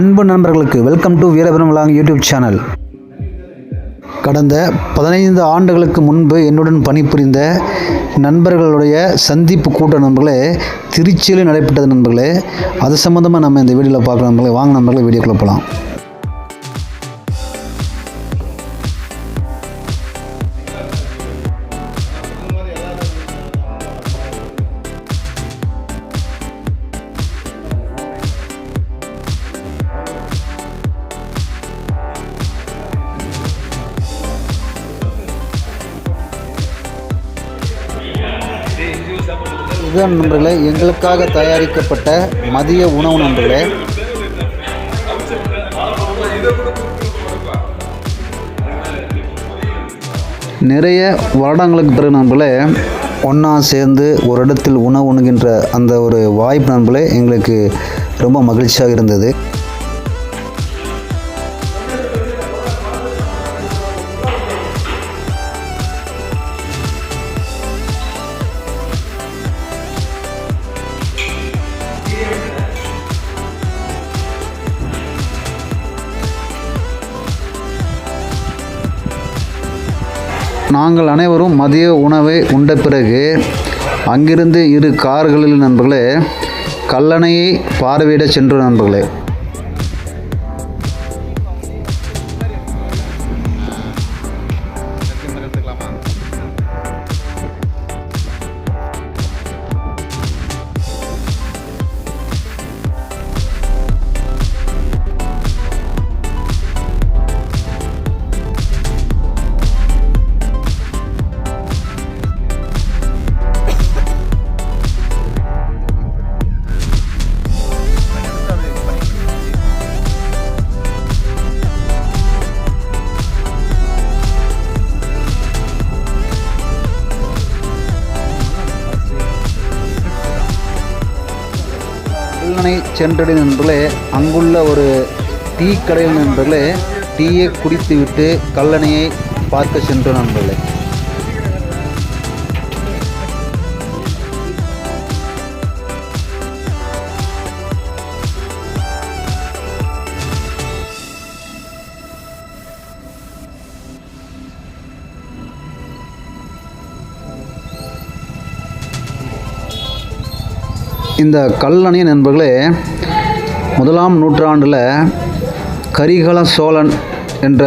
அன்பு நண்பர்களுக்கு welcome to வீரபெரும் லாங் யூடியூப் சேனல். கடந்த பதினைந்து ஆண்டுகளுக்கு முன்பு என்னுடன் பணிபுரிந்த நண்பர்களுடைய சந்திப்பு கூட்ட நண்பர்களே திருச்சியில் நடைபெற்றது நண்பர்களே அது சம்மந்தமாக நம்ம இந்த வீடியோவில் பார்க்குற நண்பர்களே வாங்க நண்பர்களே வீடியோக்குள்ளே போகலாம் இதுதான் நண்பர்களே எங்களுக்காக தயாரிக்கப்பட்ட மதிய உணவு நண்பர்களே. நிறைய வருடங்களுக்கு பிறகு நண்பர்களே ஒன்றா சேர்ந்து ஒரு இடத்தில் உணவு உணுகின்ற அந்த ஒரு வாய்ப்பு நண்பர்களே எங்களுக்கு ரொம்ப மகிழ்ச்சியாக இருந்தது. நாங்கள் அனைவரும் மதிய உணவை உண்ட பிறகு அங்கிருந்து இரு கார்களில் நண்பர்களே கல்லணையை பார்வையிட சென்று நண்பர்களே. கல்லணை சென்றடை நண்பர்களே அங்குள்ள ஒரு டீ கடையில் நண்பர்களே டீயை குடித்துவிட்டு கல்லணையை பார்க்க சென்ற நண்பர்களே. இந்த கல்லணை நண்பர்களே முதலாம் நூற்றாண்டில் கரிகல சோழன் என்ற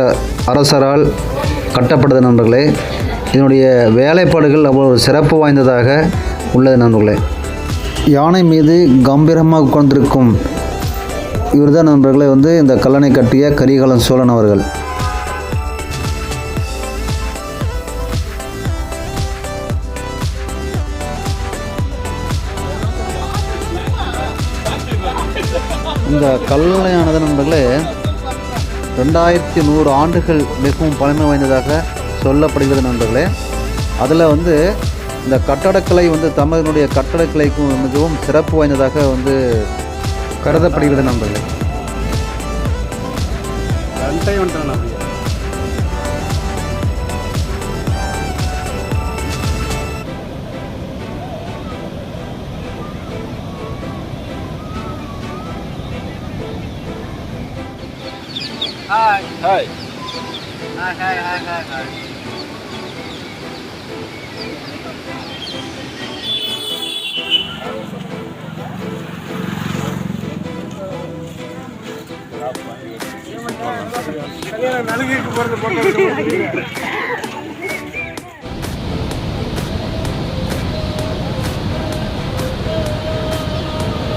அரசரால் கட்டப்பட்டது நண்பர்களே. இதனுடைய வேலைப்பாடுகள் அவ்வளவு சிறப்பு வாய்ந்ததாக உள்ளது நண்பர்களே. யானை மீது கம்பீரமாக உட்கார்ந்திருக்கும் இவர்தான் நண்பர்களே வந்து இந்த கல்லணை கட்டிய கரிகாலன் சோழன் அவர்கள். இந்த கல்லணையானது நண்பர்களே ரெண்டாயிரத்தி நூறு ஆண்டுகள் மிகவும் பழமை வாய்ந்ததாக சொல்லப்படுகிறது நண்பர்களே. அதில் வந்து இந்த கட்டடக்கலை வந்து தமிழனுடைய கட்டடக்கலைக்கும் மிகவும் சிறப்பு வாய்ந்ததாக வந்து கருதப்படுகிறது நண்பர்களே. はいはいはいはいはいはい நலுங்கிட்டு போறது போட்டு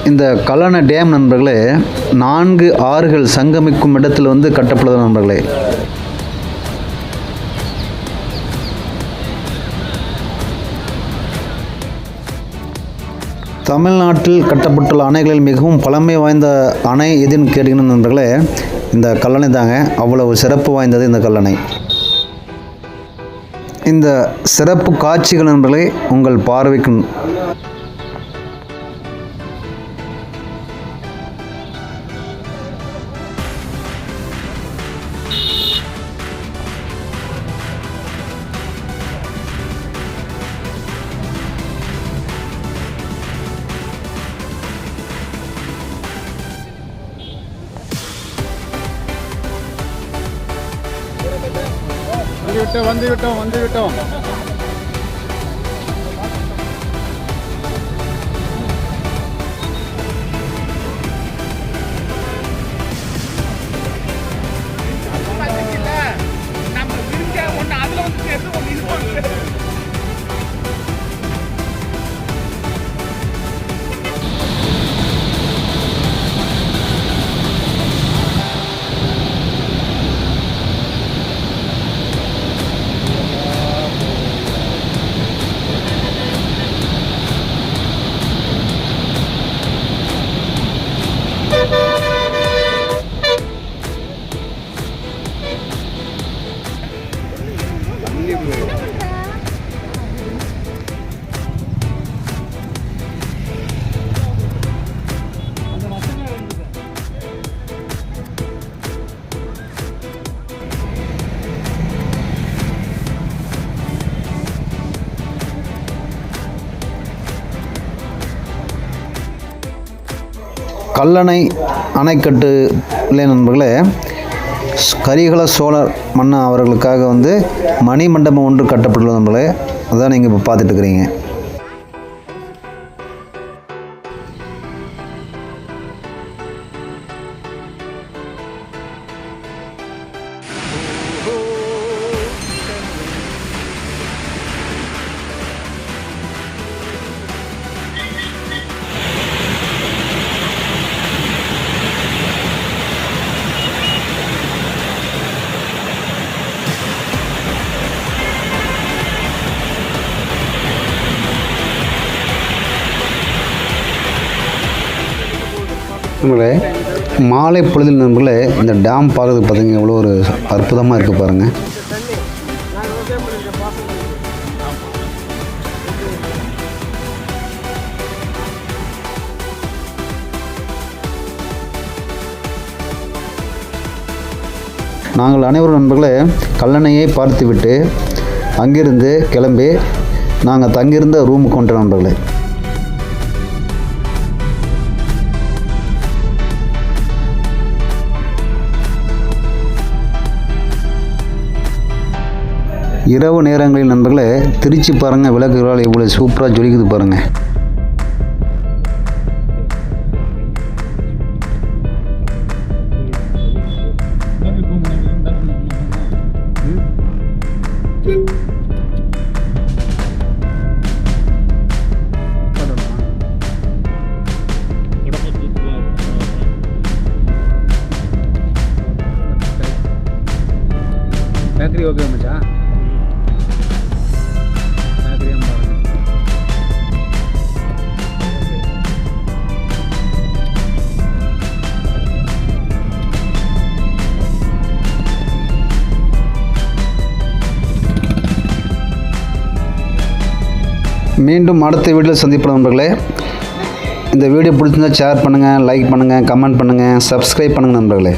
இந்த கல்லணை டேம் நண்பர்களே நான்கு ஆறுகள் சங்கமிக்கும் இடத்தில் வந்து கட்டப்படுது நண்பர்களே. தமிழ்நாட்டில் கட்டப்பட்டுள்ள அணைகளில் மிகவும் பழமை வாய்ந்த அணை எதுன்னு கேட்டீங்கன்னா நண்பர்களே இந்த கல்லணை தாங்க. அவ்வளவு சிறப்பு வாய்ந்தது இந்த கல்லணை. இந்த சிறப்பு காட்சிகள் நண்பர்களே உங்கள் பார்வைக்கு வந்து விட்டோம் வந்து விட்டோம் கல்லணை அணைக்கட்டு நண்பர்களே கரிகல சோழர் மன்னன் அவர்களுக்காக வந்து மணிமண்டபம் ஒன்று கட்டப்பட்டுள்ளது நம்மளே அதான் நீங்கள் இப்போ பார்த்துட்டு இருக்கிறீங்க. நம்மளே மாலை பொழுதில் நண்பர்களே இந்த டேம் பார்க்கறதுக்கு பார்த்தீங்க எவ்வளோ ஒரு அற்புதமாக இருக்குது பாருங்கள் நாங்கள் அனைவரும் நண்பர்களே கல்லணையை பார்த்துவிட்டு அங்கிருந்து கிளம்பி நாங்கள் தங்கியிருந்த ரூமுக்கு வந்துட்டோம் நண்பர்களே. இரவு நேரங்களில் நண்பர்களே திருச்சி பாருங்கள் விளக்குகளால் எவ்வளோ சூப்பராக ஜொலிக்குது பாருங்கள் பேக்கரி ஓகே மச்சா மீண்டும் அடுத்த வீடியோவில் சந்திப்போம் நண்பர்களே. இந்த வீடியோ பிடிச்சிருந்தா ஷேர் பண்ணுங்கள் லைக் பண்ணுங்கள் கமெண்ட் பண்ணுங்கள் சப்ஸ்கிரைப் பண்ணுங்கள் நண்பர்களே.